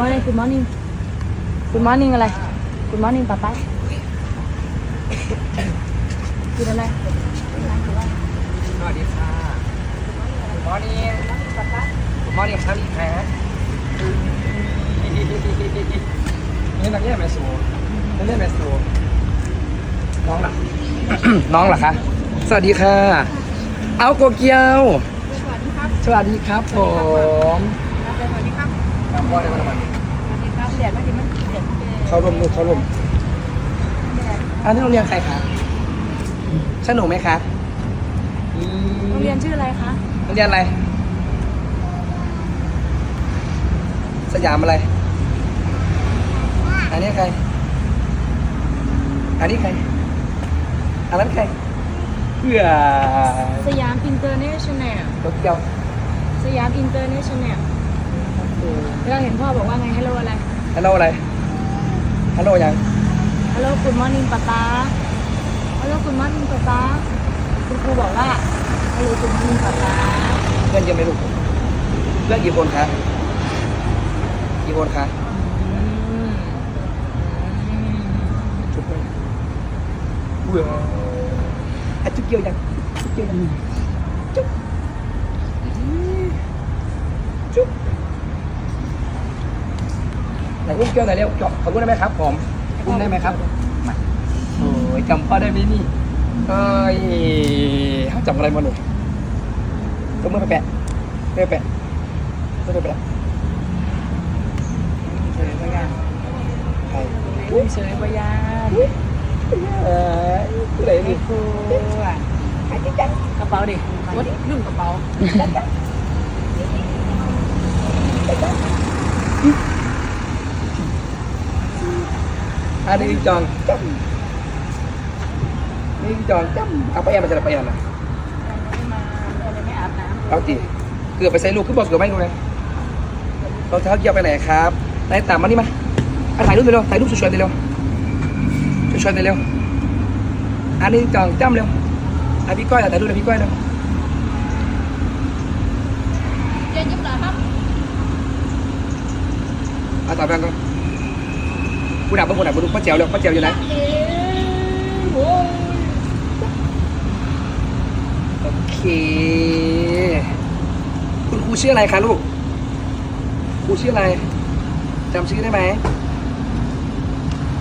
มอร์นิ่งคุณมอร์นิ่งคุณมอร์นิ่งอะไรคุณมอร์นิ่งป้าป้าคุณอะไรสวัสดีค่ะคุณมอร์นิ่งคุณมอร์นิ่งครับอีกแล้ลนี่นักเรียนแม่สูนักเรียนแม่สูน้องหรอน้องหรอคะสวัสดีค่ะ เอาโกเกียว สวัสดีครับ สวัสดีครับผม ดีครับพ่อได้มาทำไมสวัสดีครับแดดไม่ดีมันแดดเขาลมลูกเขาลมอันนี้โรงเรียนใครคะสนุกไหมคะโรงเรียนชื่ออะไรคะโรงเรียนอะไร สยามอะไร อันนี้ใคร อันนี้ใคร อันนั้นใครเพื่อสยามอินเตอร์เนชั่นแนลรถเกียวสยามอินเตอร์เนชั่นแนล เราเห็นพ่อบอกว่าไงฮัลโหลอะไรฮัลโหลอะไรฮัลโหลยังฮัลโหล good morning ป๊าป๊าฮัลโหล good morning ป๊าป๊าคุณครูบอกว่าฮัลโหล good morning ป๊าป๊าเพื่อนเยอะไหมลูกเพื่อนกี่คนคะกี่คนคะอืมอืมจุ๊บไหมเบื่ออะจุ๊บเกี่ยวยังจุ๊บเกี่ยวยังจุ๊บจุ๊บไห นอุ้มเกี่ยวหน่อยเร็วจบขอบคุณได้ไหมครับผมอุ้มได้ไหมครับมาโอ้ยจำพ่อได้ไหมนี่เอ้ยเขาจำอะไรมาหนูก็มือไปแปะมือไปแปะมือไปแปะเฉยไม่งานใครเฉยๆปยานเอ้ยผู้ใดไอ้นี่ครูอะกระเป๋าดิวัดลืมกระเป๋า อันนี้จองจ้ำนี่จองจ้ำเอาไปแอมมาจะไปแอมนะไม่มาอะไรไม่อาบน้ำเอาจีเกือบไปใส่ลูกขึ้นบอกเกือบไม่รู้ไงรองเท้าเกี่ยวไปไหนครับนายตามมานี่มาเอาถ่ายรูปไปเร็วถ่ายรูปสวยๆไปเร็วสวยๆไปเร็วอันนี้จองจ้ำเร็วอะพี่ก้อยถ่ายรูปเลยพี่ก้อยเร็วเย็นยิ้มเหรอครับเอาต่อไปก่อน ผู้ดับผู้ดับผู้ดับป้าแจ๋วเร็วป้าแจ๋วอยู่ไหนโอเค คุณครูชื่ออะไรคะลูกครูชื่ออะไรจำชื่อได้ไหม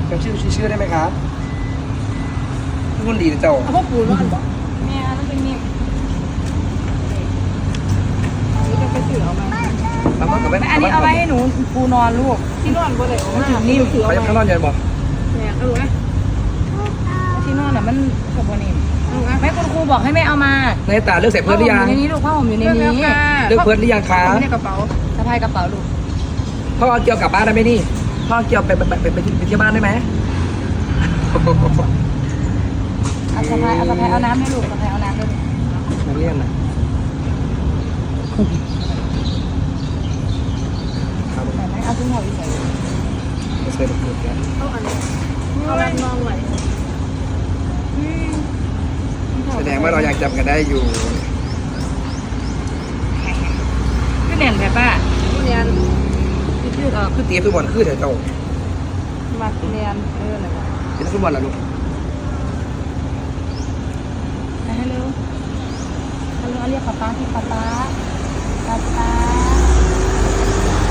จำชื่อชื่อได้ไหมครับคุณดีเจ้าพวกปูนมาอันบอ แล้วมันกับแม่ไม่อันนี้เอาไว้ให้หนูปูนอนลูกที่นอนบ่ได้เอามานิ่มถือไปเอาข้างนมาอกเย็นบอกเนี่ยเอาไว้ที่นอนอะมันกับบ่นิ่มแม่คุณครูบอกให้แม่เอามาในตาเลือกใส่เพิร์ดหรือยังผ้าห่มอยู่ในนี้ลูกผ้าห่มอยู่ในนี้เลือกเพิร์ดหรือยังคะไม่ได้กระเป๋าสะพายกระเป๋าลูกพ่อเอาเกี่ยวกลับบ้านได้ไหมนี่พ่อเอาเกี่ยวไปไปไปไปไปเที่ยวบ้านได้ไหมเอาสะพายเอาสะพายเอาน้ำให้ลูกสะพายเอาน้ำให้ลูกนักเรียนนะครัใส่ไหม เอาถุงห่ออีกใส่บใส่ลูกแก้วเอาอันนี้เอาแรงมองไหวแสดงว่าเรายังจำกันได้อยู่ ก็เนียนแค่ป้าเนียนชื่อเออคือตีฟุตบอลคือแต่เจ้ามาเนียนเอออะไรวะเป็นฟุตบอลเหรอลูกฮัลโหลฮัลโหลเรียกป๊าป๊าที่ป๊าป๊าป๊าป๊า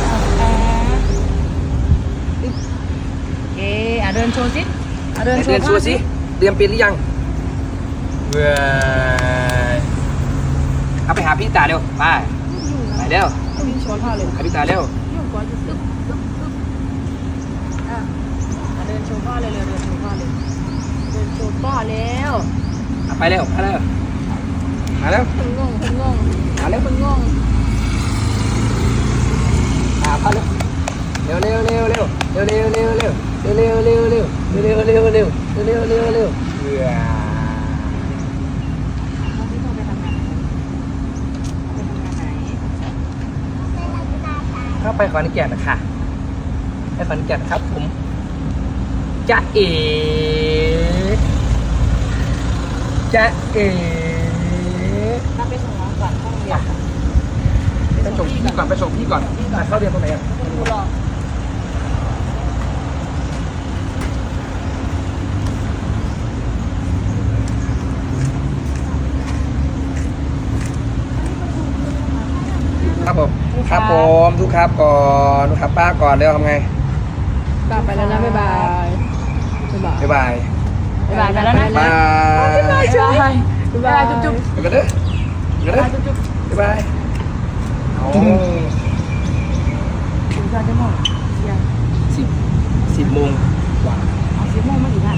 ป๊าป๊าเอ๊ะอะ เดินโชว์สิอะเดินโชเรียนว์ชัวร์สิ เตรียมเป็นหรือยังเว้ยเอาไปหาพี่ตาเร็ว ไป ไปเร็ววิ่งโชว์ท่าเลยหาพี่ตาเร็วยุ่งก่อนจะตึ๊บตึ๊บตึ๊บอะอะเดินโชว์พ่อเลยเร็วเดินโชว์พ่อเลยเดินโชว์พ่อแล้วเอาไปเร็วมาเร็วมาเร็วคนงงคนงงมาเร็วคนงงอ่าพาเร็ว เร็วเร็วเร็วเร็วเร็วเร็วเร็วเร็วเร็วเร็วเร็วเร็วเร็วเร็วเร็วเร็วเร็วเร็วเร็วเบื่อเอาที่พ่อไปทำงานไปทำงานไหนเข้าไปขอนแก่นนะคะไปขอนแก่นครับผมจะเอ๋จะเอ๋ถ้าไปส่งน้องก่อนเข้าโรงเรียนไปส่งพี่ก่อนไปส่งพี่ก่อนอะเข้าเรียนตรงไหนอะ คุณครูรอครับผมครับผมทุกครับก่อนทุกครับป้าก่อนเร็วทำไง กลับไปแล้วนะบ๊ายบายบ๊ายบายบ๊ายบายบ๊ายบายไปแล้วนะ บายบ๊ายบายจุ๊บบ๊ายบายจุ๊บจุ๊บไปกันเด้อไปกันเด้อจุ๊บจุ๊บบ๊ายบายเอาถึงจะได้หมดยังสิบสิบโมงกว่า เอาสิบโมงมาถึงอะ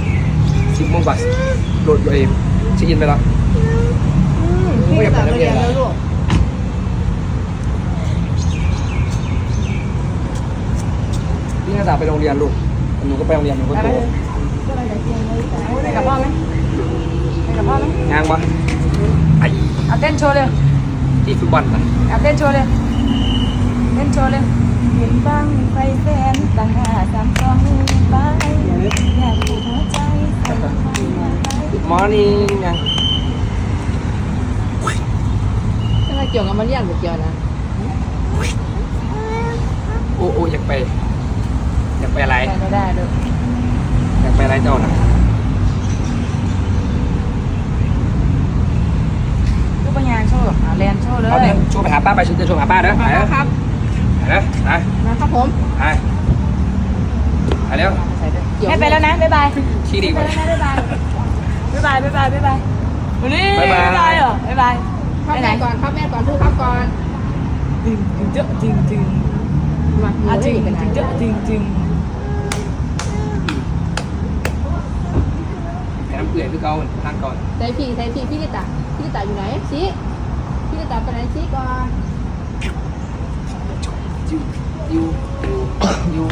สิบโมงกว่าโหลดตัวเองเช็คอินไปแล้ว พี่กลับไปเรียนแล้วลูกาไปโรงเรียนลูกหนูก็ไปโรงเรียนหนูก็โตไปกับพ่อไหมไปกับพ่อไหมงานวะไอ้เอาเต้นโชว์เลยที่ฟุตบอลนะเอาเต้นโชว์เลยเต้นโชว์เลยเห็นบ้างไฟแสนต่างหาสามสองไปอยากอยู่หัวใจสั่นทางไปมอนิ่งยังถ้าเกี่ยวกับมันเรียนหรือเกี่ยวนะ โอ้โอ้อยากไป อยากไปอะไร ไปไม่ได้เลยอยากไปอะไรเจ้านะลูกปัญญาโชว์เอาแลนโชว์เลย เอาเนี่ยช่วยไปหาป้าไปฉันจะช่วยหาป้าเด้อไปเด้อครับไปเด้อไปนะครับผมไปไปเร็วไม่ไปแล้วนะ บ๊ายบายชี้ดีกไปว่าแล้วนะบ๊ายบาย บ๊ายบาย บ๊ายบาย บ๊ายบายวันนี้บ๊ายบายบ๊ายบายเหรอบ๊ายบายครับไปไหนแม่ก่อนครับแม่ก่อนพูดครับก่อนจริงจริงเจ๊จริงจริงมาหนูอะจได้ริงอีกเป็นจริงเจ๊จริงจริง เก่านั่งก่อนใส่พี่ใส่พี่พี่ลิตาพี่ลิตาอยู่ไหนชี้พี่ลิตาไปไหนชี้ก่อนอยู่อยู่อยู่อยู่